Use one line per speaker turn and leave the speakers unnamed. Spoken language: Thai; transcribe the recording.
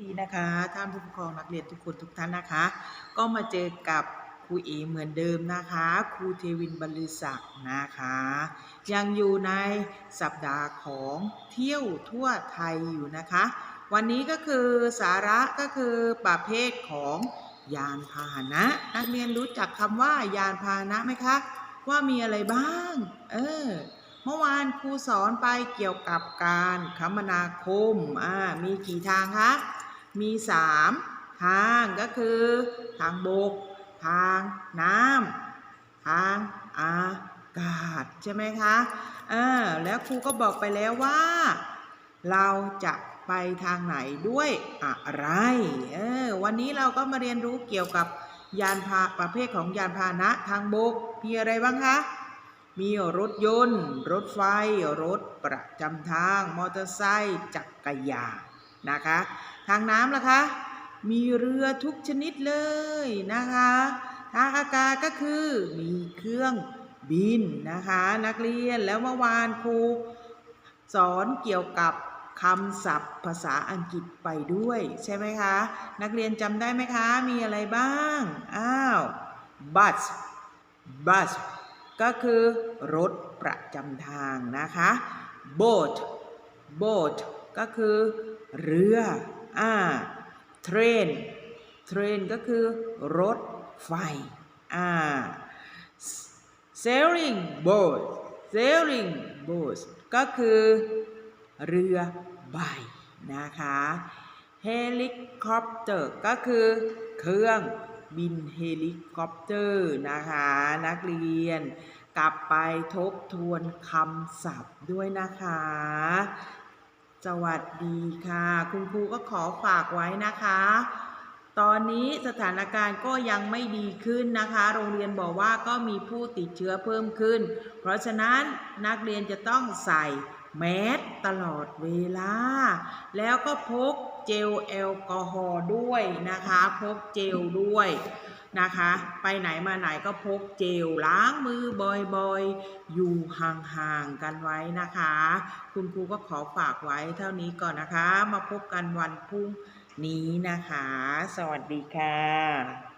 ดีนะคะท่านผู้ปกครองนักเรียนทุกคนทุกท่านนะคะ ก็มาเจอกับครูเอเหมือนเดิมนะคะ ครูเทวินบรรลือศักดิ์นะคะ ยังอยู่ในสัปดาห์ของเที่ยวทั่วไทยอยู่นะคะ วันนี้ก็คือสาระก็คือประเภทของยานพาหนะ นักเรียนรู้จักคำว่ายานพาหนะไหมคะ ว่ามีอะไรบ้าง เออเมื่อวานครูสอนไปเกี่ยวกับการคมนาคม อ่า มีกี่ทางคะ มีสามทางก็คือ ทางบก ทางน้ำทางอากาศใช่ไหมคะเออแล้วครูก็บอกไปแล้วว่า เราจะไปทางไหนด้วยอะไรเออวันนี้เราก็มาเรียนรู้เกี่ยวกับยานพาประเภทของยานพาหนะทางบกมีอะไรบ้างคะ มีรถยนต์ รถไฟ รถประจำทาง มอเตอร์ไซค์จักรยาน นะคะ ทางน้ำล่ะคะ มีเรือทุกชนิดเลยนะคะ ทางอากาศก็คือมีเครื่องบินนะคะ นักเรียนแล้วเมื่อวานครูสอนเกี่ยวกับคำศัพท์ภาษาอังกฤษไปด้วย ใช่ไหมคะ นักเรียนจำได้ไหมคะ มีอะไรบ้าง อ้าว bus bus ก็คือรถประจำทางนะคะ boat boat ก็คือเรืออ่า train train ก็คือรถไฟอ่า sailing boat sailing boat ก็คือเรือใบนะคะ helicopter ก็คือเครื่องบินเฮลิคอปเตอร์นะคะ นักเรียนกลับไปทบทวนคำศัพท์ด้วยนะคะ สวัสดีค่ะ คุณครูก็ขอฝากไว้นะคะ ตอนนี้สถานการณ์ก็ยังไม่ดีขึ้นนะคะ โรงเรียนบอกว่าก็มีผู้ติดเชื้อเพิ่มขึ้น เพราะฉะนั้นนักเรียนจะต้องใส่แมสตลอดเวลา แล้วก็พกเจลแอลกอฮอล์ด้วยนะคะ พกเจลด้วย นะคะ ไปไหนมาไหนก็พกเจลล้างมือบ่อยๆ อยู่ห่างๆกันไว้นะคะ คุณครูก็ขอฝากไว้เท่านี้ก่อนนะคะ มาพบกันวันพรุ่งนี้นะคะ สวัสดีค่ะ